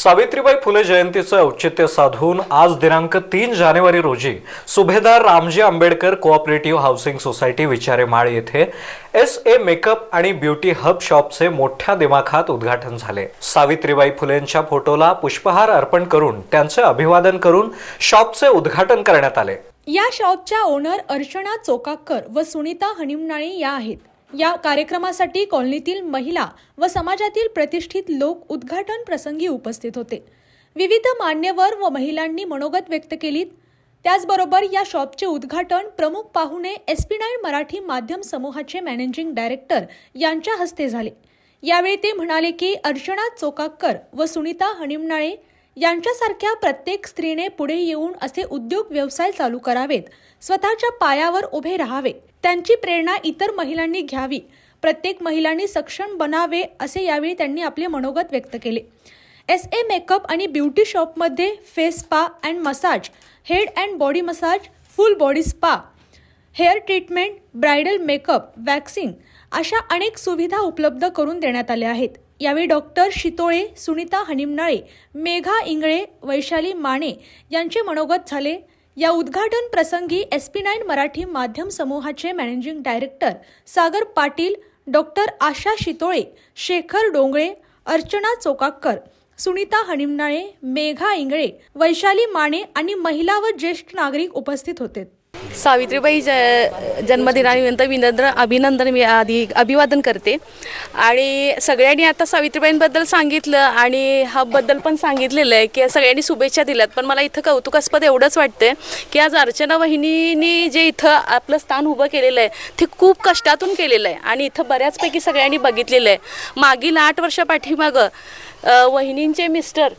सावित्रीबाई फुले जयंतीचं औचित्य साधून आज दिनांक तीन जानेवारी रोजी Subhedar Ramji Ambedkar cooperative housing society Vicharemal येथे एस ए मेकअप आणि ब्युटी हब शॉपचे मोठ्या दिमाखात उद्घाटन झाले. सावित्रीबाई फुलेंच्या फोटोला पुष्पहार अर्पण करून त्यांचे अभिवादन करून शॉपचे उद्घाटन करण्यात आले. या शॉपच्या ओनर अर्चना चोकाकर व सुनीता हनिमनाळे या आहेत. या कार्यक्रमासाठी कॉलनीतील महिला व समाजातील प्रतिष्ठित लोक उद्घाटन प्रसंगी उपस्थित होते. विविध मान्यवर व महिलांनी मनोगत व्यक्त केलीत. त्याचबरोबर या शॉपचे उद्घाटन प्रमुख पाहुणे एस पी नाईन मराठी माध्यम समूहाचे मॅनेजिंग डायरेक्टर यांच्या हस्ते झाले. यावेळी ते म्हणाले की अर्चना चोकाकर व सुनीता हणिमनाळे यांच्यासारख्या प्रत्येक स्त्रीने पुढे येऊन असे उद्योग व्यवसाय चालू करावेत स्वतःच्या पायावर उभे राहावे. त्यांची प्रेरणा इतर महिलांनी घ्यावी प्रत्येक महिलांनी सक्षम बनावे असे यावेळी त्यांनी आपले मनोगत व्यक्त केले. एस ए मेकअप आणि ब्युटी शॉपमध्ये face spa and massage head and body massage full body spa hair treatment bridal makeup waxing अशा अनेक सुविधा उपलब्ध करून देण्यात आल्या आहेत. यावेळी डॉक्टर शितोळे सुनीता हनिमनाळे मेघा इंगळे वैशाली माने यांचे मनोगत झाले. या उद्घाटन प्रसंगी एस पी नाईन मराठी माध्यम समूहाचे managing director Sagar Patil doctor Asha Shitole Shekhar Dongle Archana Chokakar Sunita Hanimanale Megha Ingle Vaishali Mane आणि महिला व ज्येष्ठ नागरिक उपस्थित होते. सावित्रीबाई ज जन्मदिनानिमित्त विनम्र अभिनंदन मी आधी अभिवादन करते. आणि सगळ्यांनी आता सावित्रीबाईंबद्दल सांगितलं आणि हबबद्दल पण सांगितलेलं आहे की सगळ्यांनी शुभेच्छा दिल्यात. पण मला इथं कौतुकास्पद एवढंच वाटतं की आज अर्चना वहिनीनी जे इथं आपलं स्थान उभं केलेलं आहे ते खूप कष्टातून केलेलं आहे आणि इथं बऱ्याचपैकी सगळ्यांनी बघितलेलं आहे. मागील आठ वर्षापाठीमागं वहिनींचे मिस्टर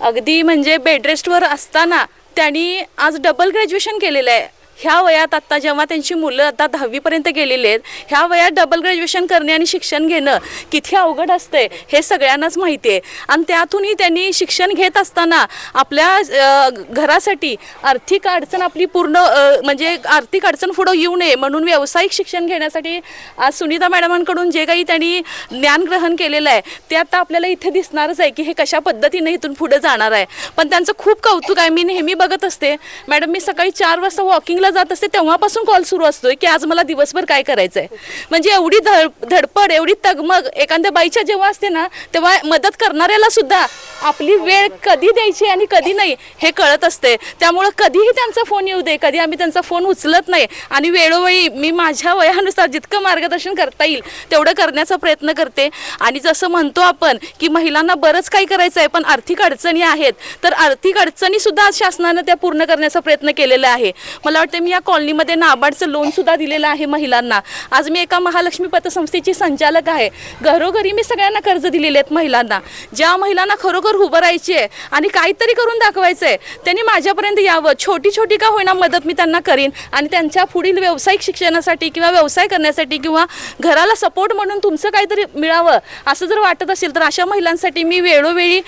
अगदी म्हणजे बेडरेस्टवर असताना त्यांनी आज डबल ग्रॅज्युएशन केलेलं आहे. ह्या वयात आत्ता जेव्हा त्यांची मुलं आता दहावीपर्यंत गेलेली आहेत ह्या वयात डबल ग्रॅज्युएशन करणे आणि शिक्षण घेणं किती अवघड असते हे सगळ्यांनाच माहिती आहे. आणि त्यातूनही त्यांनी शिक्षण घेत असताना आपल्या घरासाठी आर्थिक अडचण आपली पूर्ण म्हणजे आर्थिक अडचण पुढं येऊ नये म्हणून व्यावसायिक शिक्षण घेण्यासाठी आज सुनीता मॅडमांकडून जे काही त्यांनी ज्ञान ग्रहण केलेलं आहे ते आता आपल्याला इथे दिसणारच आहे की हे कशा पद्धतीने इथून पुढे जाणार आहे. पण त्यांचं खूप कौतुक आहे. मी नेहमी बघत असते मॅडम मी सकाळी चार वाजता वॉकिंगला जात असते तेव्हापासून कॉल सुरू असतोय की आज मला दिवसभर काय करायचं आहे म्हणजे एवढी धड धडपड एवढी तगमग एखाद्या बाईच्या जेव्हा असते ना तेव्हा मदत करणाऱ्याला सुद्धा आपली वेळ कधी द्यायची आणि कधी नाही हे कळत असते. त्यामुळं कधीही त्यांचा फोन येऊ दे कधी आम्ही त्यांचा फोन उचलत नाही. आणि वेळोवेळी मी माझ्या वयानुसार जितकं मार्गदर्शन करता येईल तेवढं करण्याचा प्रयत्न करते. आणि जसं म्हणतो आपण की महिलांना बरंच काही करायचं आहे पण आर्थिक अडचणी आहेत. तर आर्थिक अडचणी सुद्धा आज शासनानं त्या पूर्ण करण्याचा प्रयत्न केलेला आहे. मला वाटतं मी या कॉलनीमध्ये नाबार्डचं लोन सुद्धा दिलेलं आहे महिलांना. आज मी एका महालक्ष्मी पतसंस्थेची संचालक आहे. घरोघरी मी सगळ्यांना कर्ज दिलेले आहेत महिलांना. ज्या महिलांना खरोखर उभं राहायची आहे आणि काहीतरी करून दाखवायचं आहे त्यांनी माझ्यापर्यंत यावं. छोटी छोटी का होईना मदत मी त्यांना करीन आणि त्यांच्या पुढील व्यावसायिक शिक्षणासाठी किंवा व्यवसाय करण्यासाठी किंवा घराला सपोर्ट म्हणून तुमचं काहीतरी मिळावं असं जर वाटत असेल तर अशा महिलांसाठी मी वेळोवेळी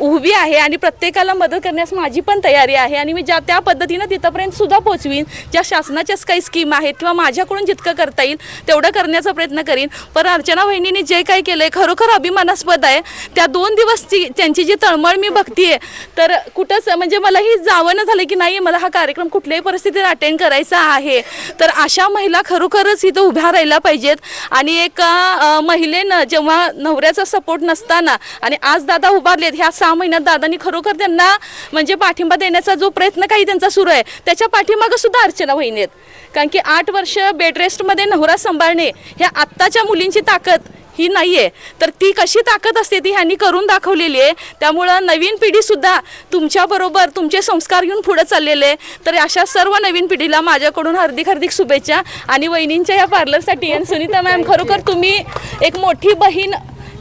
उभी आहे आणि प्रत्येकाला मदत करण्यास माझी पण तयारी आहे आणि मी ज्या त्या पद्धतीनं तिथंपर्यंत सुद्धा पोचवीन ज्या शासनाच्याच काही स्कीम आहेत किंवा माझ्याकडून जितकं करता येईल तेवढं करण्याचा प्रयत्न करीन. पण अर्चना वहिनीने जे काही केलं आहे खरोखर अभिमानास्पद आहे. त्या दोन दिवस त्यांची जी तळमळ मी बघतीये तर कुठंच म्हणजे मलाही जावं झालं की नाही मला हा कार्यक्रम कुठल्याही परिस्थितीत अटेंड करायचा आहे. तर अशा महिला खरोखरच इथं उभ्या राहिल्या पाहिजेत. आणि एका महिलेनं जेव्हा नवऱ्याचा सपोर्ट नसताना आणि आज दादा उभारलेत ह्या सहा महिन्यात दादांनी खरोखर त्यांना म्हणजे पाठिंबा देण्याचा जो प्रयत्न काही त्यांचा सुरू आहे त्याच्या पाठीमागं सुद्धा अर्चना वहिनी आहेत. कारण की आठ वर्ष बेडरेस्टमध्ये नवरा सांभाळणे ह्या आत्ताच्या मुलींची ताकद ही नाही आहे तर ती कशी ताकद असते ती ह्यांनी करून दाखवलेली आहे. त्यामुळं नवीन पिढीसुद्धा तुमच्याबरोबर तुमचे संस्कार घेऊन पुढे चाललेले आहे. तर अशा सर्व नवीन पिढीला माझ्याकडून हार्दिक हार्दिक शुभेच्छा. आणि वहिनींच्या या पार्लरसाठी आणि सुनीता मॅम खरोखर तुम्ही एक मोठी बहीण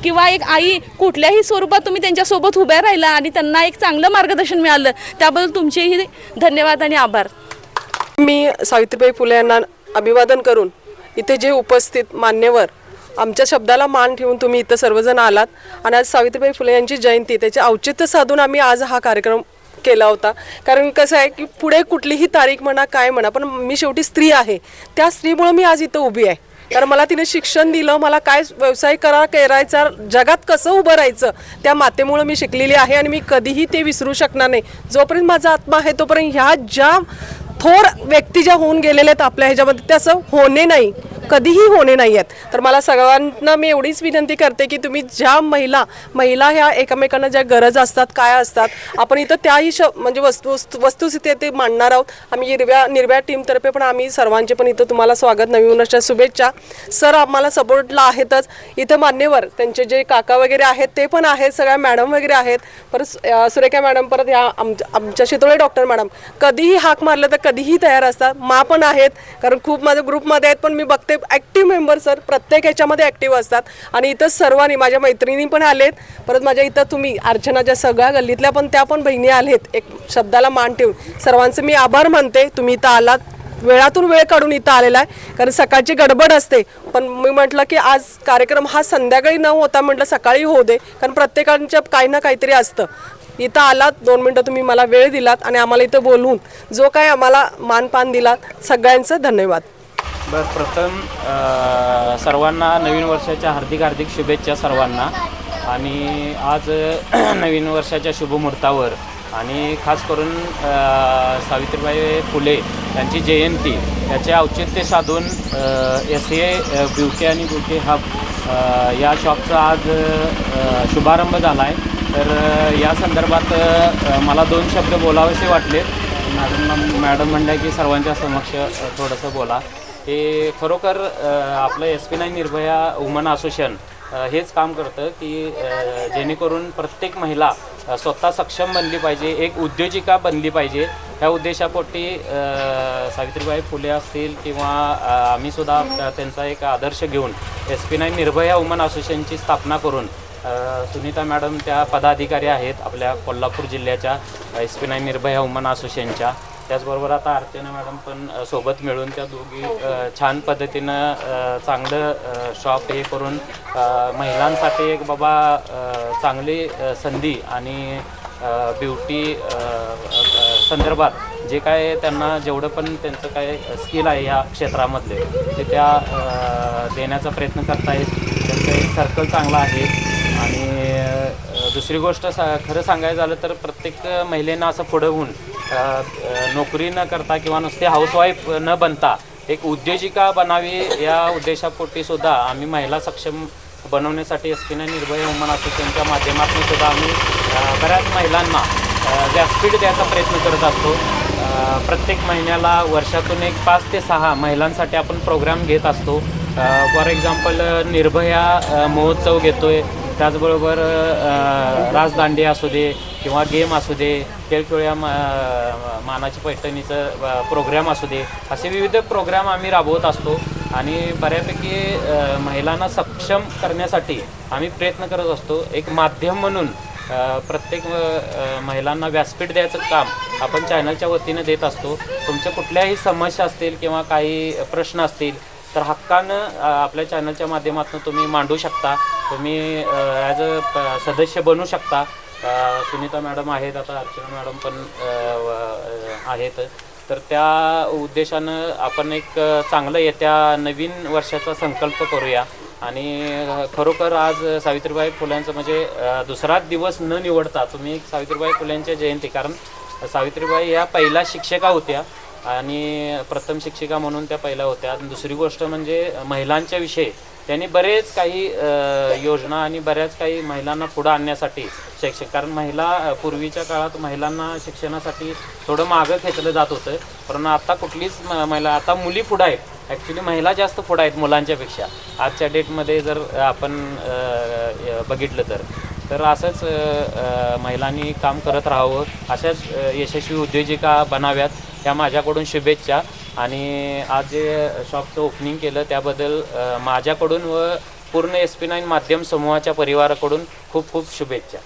किंवा एक आई कुठल्याही स्वरूपात तुम्ही त्यांच्यासोबत उभ्या राहिला आणि त्यांना एक चांगलं मार्गदर्शन मिळालं त्याबद्दल तुमचेही धन्यवाद आणि आभार. मी सावित्रीबाई फुले यांना अभिवादन करून इथे जे उपस्थित मान्यवर आमच्या शब्दाला मान ठेवून तुम्ही इथं सर्वजण आलात. आणि आज सावित्रीबाई फुले यांची जयंती त्याचे औचित्य साधून आम्ही आज हा कार्यक्रम केला होता. कारण कसं आहे की पुढे कुठलीही तारीख म्हणा काय म्हणा पण मी शेवटी स्त्री आहे. त्या स्त्रीमुळं मी आज इथं उभी आहे. कारण मला तिने शिक्षण दिलं मला काय व्यवसाय करा करायचा जगात कसं उभं राहायचं त्या मातेमुळं मी शिकलेली आहे. आणि मी कधीही ते विसरू शकणार नाही. जोपर्यंत माझा आत्मा आहे तोपर्यंत ह्या ज्या थोर व्यक्ती ज्या होऊन गेलेल्या आहेत आपल्या ह्याच्यामध्ये त्याचं असं होणे नाही. कधीही होणे नाही आहेत तर मला सगळ्यांना मी एवढीच विनंती करते की तुम्ही ज्या महिला महिला ह्या एकमेकांना ज्या गरज असतात काय असतात आपण इथं त्याही श म्हणजे वस्तू वस्तू- वस्तुस्थिती ते मांडणार आहोत. आम्ही हिरव्या निर्भया टीमतर्फे पण आम्ही सर्वांचे पण इथं तुम्हाला स्वागत नवीन वर्षाच्या शुभेच्छा. सर आम्हाला सपोर्टला आहेतच. इथं मान्यवर त्यांचे जे काका वगैरे आहेत ते पण आहेत सगळ्या मॅडम वगैरे आहेत. परत सुरेखा मॅडम परत ह्या आमच्या आमच्या शितोळे डॉक्टर मॅडम कधीही हाक मारलं तर कधीही तयार असतात. मा पण आहेत कारण खूप माझ्या ग्रुपमध्ये आहेत पण मी बघते ॲक्टिव्ह मेंबर सर प्रत्येक ह्याच्यामध्ये ॲक्टिव्ह असतात. आणि इथं सर्वांनी माझ्या मैत्रिणी पण आलेत. परत माझ्या इथं तुम्ही अर्चनाच्या सगळ्या गल्लीतल्या पण त्या पण बहिणी आलेत. एक शब्दाला मान ठेवून. सर्वांचे मी आभार मानते. तुम्ही इथं आलात. वेळातून वेळ काढून इथं आलेला आहे. कारण सकाळची गडबड असते. पण मी म्हटलं की आज कार्यक्रम हा संध्याकाळी न होता म्हटलं सकाळी होऊ दे. कारण प्रत्येकांच्या काही ना काहीतरी असतं. इथं आलात. दोन मिनटं तुम्ही मला वेळ दिलात. आणि आम्हाला इथं बोलवून जो काय आम्हाला मानपान दिलात. सगळ्यांचं धन्यवाद. बर प्रथम सर्वांना नवीन वर्षाच्या हार्दिक हार्दिक शुभेच्छा सर्वांना. आणि आज नवीन वर्षाच्या शुभमुहूर्तावर आणि खास करून सावित्रीबाई फुले यांची जयंती याचे औचित्य साधून एस ए ब्युटी आणि ब्युटी हब या शॉपचा आज शुभारंभ झाला आहे तर या संदर्भात मला दोन शब्द बोलावेसे वाटले मॅडम मॅडम म्हणल्या की सर्वांच्या समक्ष थोडंसं बोला. ते खरोखर आपलं S P nine Nirbhaya woman association हेच काम करतं की जेणेकरून प्रत्येक महिला स्वतः सक्षम बनली पाहिजे एक उद्योजिका बनली पाहिजे. ह्या उद्देशापोटी सावित्रीबाई फुले असतील किंवा आम्हीसुद्धा त्यांचा एक आदर्श घेऊन S P nine Nirbhaya woman असोसिएशनची स्थापना करून सुनीता मॅडम त्या पदाधिकारी आहेत आपल्या कोल्हापूर जिल्ह्याच्या S P nine Nirbhaya woman असोसिएशनच्या. त्याचबरोबर आता अर्चना मॅडम पण सोबत मिळून त्या दोघी छान पद्धतीनं चांगलं शॉप हे करून महिलांसाठी एक बाबा चांगली संधी आणि ब्युटी संदर्भात जे काय त्यांना जेवढं पण त्यांचं काय स्किल आहे ह्या क्षेत्रामधले ते त्या देण्याचा प्रयत्न करतायत. त्यांचं एक सर्कल चांगला आहे. आणि दुसरी गोष्ट सा खरं सांगायचं झालं तर प्रत्येक महिलेनं असं पुढं होऊन नोकरी न करता किंवा नुसते हाऊसवाईफ न बनता एक उद्योजिका बनावी या उद्देशापोटी सुद्धा आम्ही महिला सक्षम बनवण्यासाठी एस पी निर्भय वुमन असोसिएशनच्या माध्यमातून सुद्धा आम्ही बऱ्याच महिलांना व्यासपीठ द्यायचा प्रयत्न करत असतो. प्रत्येक महिन्याला वर्षातून एक पाच ते सहा महिलांसाठी आपण प्रोग्राम घेत असतो. फॉर एक्झाम्पल निर्भया महोत्सव घेतो आहे त्याचबरोबर अ, राजदांडी असू दे किंवा गेम असू दे खेळखोळ्या मा मानाची पैठणीचं प्रोग्राम असू दे असे विविध प्रोग्राम आम्ही राबवत असतो. आणि बऱ्यापैकी महिलांना सक्षम करण्यासाठी आम्ही प्रयत्न करत असतो. एक माध्यम म्हणून प्रत्येक महिलांना व्यासपीठ द्यायचं काम आपण चॅनलच्या वतीनं देत असतो. तुमच्या कुठल्याही समस्या असतील किंवा काही प्रश्न असतील तर हक्कानं आपल्या चॅनलच्या माध्यमातून तुम्ही मांडू शकता. तुम्ही ॲज अ सदस्य बनू शकता. सुनीता मॅडम आहेत आता अर्चना मॅडम पण आहेत. तर त्या उद्देशानं आपण एक चांगलं येत्या नवीन वर्षाचा संकल्प करूया. आणि खरोखर आज सावित्रीबाई फुल्यांचं म्हणजे दुसराच दिवस न निवडता तुम्ही सावित्रीबाई फुल्यांच्या जयंती कारण सावित्रीबाई या पहिल्या शिक्षका होत्या. आणि प्रथम शिक्षिका म्हणून त्या पहिल्या होत्या. दुसरी गोष्ट म्हणजे महिलांच्या विषयी. त्यांनी बरेच काही योजना आणि बऱ्याच काही महिलांना पुढं आणण्यासाठी शैक्षिक कारण महिला पूर्वीच्या काळात महिलांना शिक्षणासाठी थोडं मागं खेचलं जात होतं. पण आता कुठलीच म- महिला आता मुली पुढं आहेत. ॲक्च्युली महिला जास्त पुढं आहेत मुलांच्यापेक्षा. आजच्या डेटमध्ये जर आपण बघितलं तर. तर असंच महिलांनी काम करत राहावं. अशाच यशस्वी उद्योजिका बनाव्यात. त्या माझ्याकडून शुभेच्छा. आणि आज जे शॉपचं ओपनिंग केलं त्याबद्दल माझ्याकडून व पूर्ण एस पी नाईन माध्यम समूहाच्या परिवाराकडून खूप खूप शुभेच्छा.